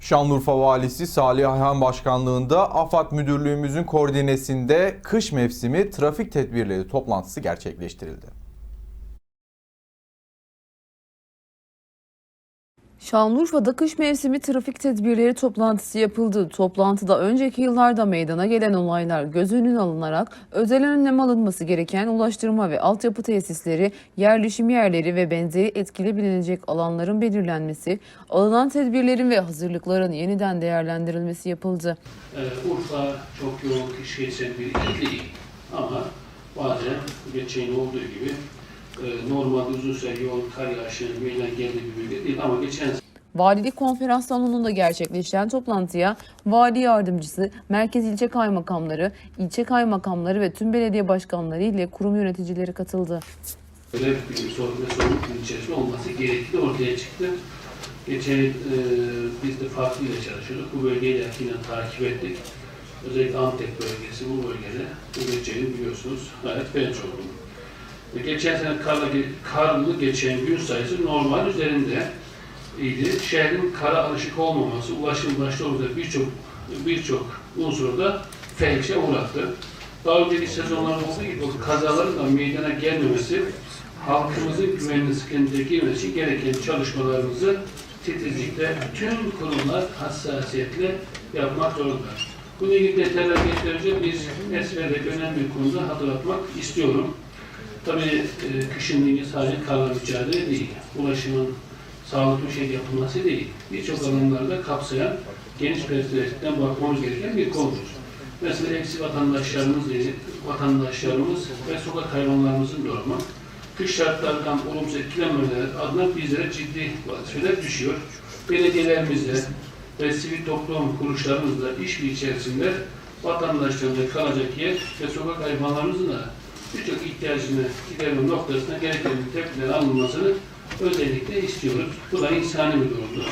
Şanlıurfa Valisi Salih Ayhan Başkanlığında AFAD Müdürlüğümüzün koordinesinde kış mevsimi trafik tedbirleri toplantısı gerçekleştirildi. Şanlıurfa'da kış mevsimi trafik tedbirleri toplantısı yapıldı. Toplantıda önceki yıllarda meydana gelen olaylar göz önüne alınarak özel önlem alınması gereken ulaştırma ve altyapı tesisleri, yerleşim yerleri ve benzeri etkili bilinecek alanların belirlenmesi, alınan tedbirlerin ve hazırlıkların yeniden değerlendirilmesi yapıldı. Ee, Urfa çok yoğun geçen bir il değil. Ama bazen geçen olduğu gibi e, normalde uzun süre yoğun kar yağışının meydana geldiği bir bölge değil. Ama geçen Valilik konferans salonunda gerçekleşen toplantıya vali yardımcısı, merkez ilçe kaymakamları, ilçe kaymakamları ve tüm belediye başkanları ile kurum yöneticileri katıldı. görev bilimi sorumlu ve sorumluluk içerisinde olması gerektiği ortaya çıktı. Geçen e, biz de farklı ile çalışıyorduk. Bu bölgeyi de yakinen takip ettik. Özellikle Antep bölgesi bu bölgede. Bu yıl biliyorsunuz gayet ben çoğunluğum. Ve Geçen sene karla, karlı geçen gün sayısı normal üzerinde idi. Şehrin kara alışık olmaması, ulaşım başta orada birçok birçok unsuru da felçe uğrattı. Daha önceki sezonlarda olduğu gibi kazaların da meydana gelmemesi, halkımızın güvenli sıkıntıya girmesi için gereken çalışmalarımızı titizlikle bütün kurumlar hassasiyetle yapmak zorunda. Bununla ilgili detaylar getirince biz esmerde önemli konuda hatırlatmak istiyorum. Tabii e, kışın ilgili sadece karla mücadele değil. Ulaşımın sağlıklı bir şey yapılması değil. Birçok alanlarda kapsayan geniş perspektiften bakmamız gereken bir konudur. Mesela eksi vatandaşlarımız, değil, vatandaşlarımız ve sokak hayvanlarımızın durumu kış şartlarından olumsuz etkilenmemeleri adına bizlere ciddi vazifeler düşüyor. Belediyelerimizle ve sivil toplum kuruluşlarımızla işbirliği içerisinde vatandaşlarımıza kalacak yer ve sokak hayvanlarımızın da birçok ihtiyacını giderme noktasında gereken tepkiler alınmasını özellikle istiyoruz. Bu da insani bir durumdur.